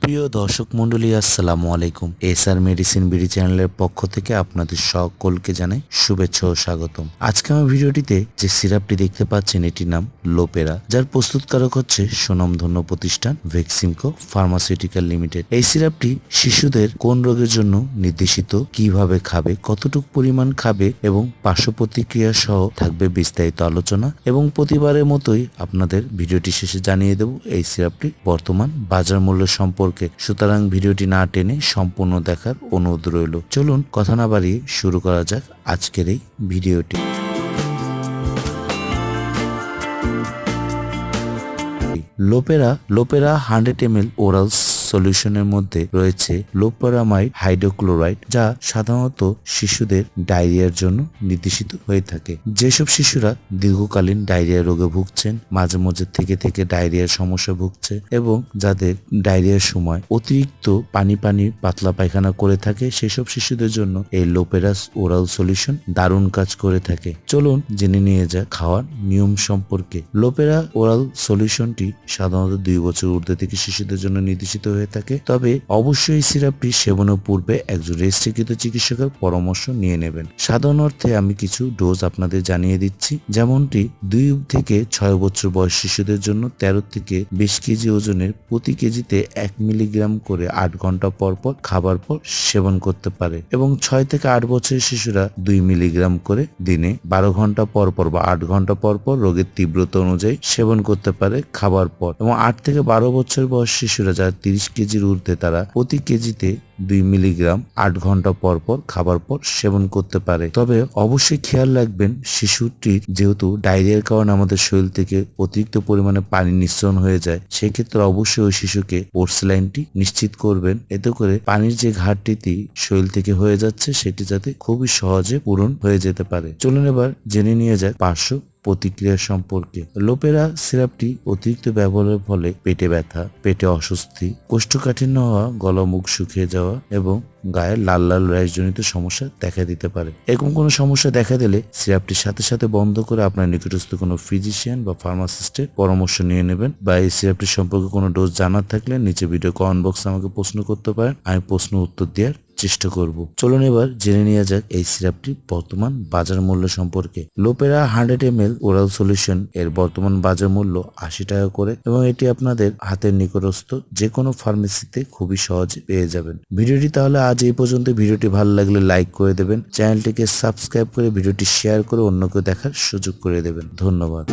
প্রিয় দর্শক মন্ডলী আসসালামু আলাইকুম। এস আর মেডিসিন বিডি চ্যানেলের পক্ষ থেকে আপনাদের সকলকে জানাই শুভেচ্ছা ও স্বাগতম। আজকে আমার ভিডিওটিতে যে সিরাপটি দেখতে পাচ্ছেন, এটির নাম লোপেরা, যার প্রস্তুতকারক হচ্ছে সুনামধন্য প্রতিষ্ঠান ভেক্সিমকো ফার্মাসিউটিক্যাল লিমিটেড। এই সিরাপটি শিশুদের কোন রোগের জন্য নির্দেশিত, কীভাবে খাবে, কতটুকু পরিমাণ খাবে এবং পার্শ্ব প্রতিক্রিয়া সহ থাকবে বিস্তারিত আলোচনা এবং প্রতিবারের মতোই আপনাদের ভিডিওটি শেষে জানিয়ে দেব এই সিরাপটি বর্তমান বাজার মূল্য সম্পর্কে সুতরাং ভিডিওটি না টেনে সম্পূর্ণ দেখার অনুরোধ রইল। চলুন কথা না বাড়িয়ে শুরু করা যাক আজকের এই ভিডিওটি। Lopera Lopera hundred M L oral সলিউশনের মধ্যে রয়েছে লোপেরামাইড হাইড্রোক্লোরাইড যা সাধারণত শিশুদের ডায়রিয়ার জন্য নির্দেশিত হয়ে থাকে। যেসব শিশুরা দীর্ঘকালীন ডায়রিয়া রোগে ভুগছেন, মাঝে মাঝে থেকে থেকে ডায়রিয়ার সমস্যা ভুগছে এবং যাদের ডায়রিয়ার সময় অতিরিক্ত পানি পানি পাতলা পায়খানা করে থাকে, সেসব শিশুদের জন্য এই লোপেরাস ওরাল সলিউশন দারুণ কাজ করে থাকে। চলুন জেনে নিয়ে যা খাওয়ার নিয়ম সম্পর্কে। লোপেরা ওরাল সলিউশনটি সাধারণত দুই বছর ঊর্ধ্বে থেকে শিশুদের জন্য নির্দেশিত হয়ে থাকে। তবে অবশ্যই সিরাপটি সেবনের পূর্বে একজন রেজিস্ট্রিকৃত চিকিৎসকের পরামর্শ নিয়ে নেবেন। সাধারণ অর্থে আমি কিছু ডোজ আপনাদের জানিয়ে দিচ্ছি। যেমনটি দুই থেকে ছয় বছর বয়স শিশুদের জন্য তেরো থেকে বিশ কেজি ওজনের প্রতি কেজিতে এক মিলিগ্রাম করে আট ঘণ্টা পর পর খাবার পর সেবন করতে পারে এবং ছয় থেকে আট বছরের শিশুরা দুই মিলিগ্রাম করে দিনে বারো ঘণ্টা পর পর বা আট ঘণ্টা পর পর রোগের তীব্রতা অনুযায়ী সেবন করতে পারে খাবার পর। এবং আট থেকে বারো বছর বয়স শিশুরা যারা তিরিশ কেজির ঊর্ধ্বে তারা প্রতি কেজিতে দুই মিলিগ্রাম আট ঘণ্টা পর পর খাবার পর সেবন করতে পারে। তবে অবশ্যই খেয়াল রাখবেন, শিশুটির যেহেতু ডায়রিয়ার কারণে আমাদের শরীর থেকে অতিরিক্ত পরিমাণে পানি নিঃসরণ হয়ে যায়, সেক্ষেত্রে অবশ্যই ওই শিশুকে পোর্সলাইনটি নিশ্চিত করবেন। এতে করে পানির যে ঘাটতিটি শরীর থেকে হয়ে যাচ্ছে, সেটি যাতে খুবই সহজে পূরণ হয়ে যেতে পারে। চলুন এবার জেনে নিয়ে যাক পার্শ্ব প্রতিক্রিয়া সম্পর্কে। লোপেরা সিরাপটি অতিরিক্ত ব্যবহারের ফলে পেটে ব্যথা, পেটে অস্বস্তি, কোষ্ঠকাঠিন্য হওয়া, গলা, মুখ শুকিয়ে যাওয়া এবং গায়ে লাল লাল র্যাশজনিত সমস্যা দেখা দিতে পারে। এরকম কোনো সমস্যা দেখা দিলে সিরাপটির সাথে সাথে বন্ধ করে আপনার নিকটস্থ কোনো ফিজিশিয়ান বা ফার্মাসিস্টের পরামর্শ নিয়ে নেবেন। বা এই সিরাপটি সম্পর্কে কোনো ডোজ জানার থাকলে নিচে ভিডিও কমেন্ট বক্সে আমাকে প্রশ্ন করতে পারেন। আমি প্রশ্ন উত্তর দেওয়ার চেষ্টা করব। চলুন এবার জেনে নেওয়া যাক এই সিরাপটির বর্তমান বাজার মূল্য সম্পর্কে। Lopera hundred M L oral solution এর বর্তমান বাজার মূল্য আশি টাকা করে এবং এটি আপনাদের হাতের নিকটস্থ যে কোনো ফার্মেসিতে খুবই সহজে পেয়ে যাবেন। ভিডিওটি তাহলে আজ এই পর্যন্ত। ভিডিওটি ভালো লাগলে লাইক করে দেবেন। চ্যানেলটিকে সাবস্ক্রাইব করে ভিডিওটি শেয়ার করে অন্যকে দেখার সুযোগ করে দেবেন। ধন্যবাদ।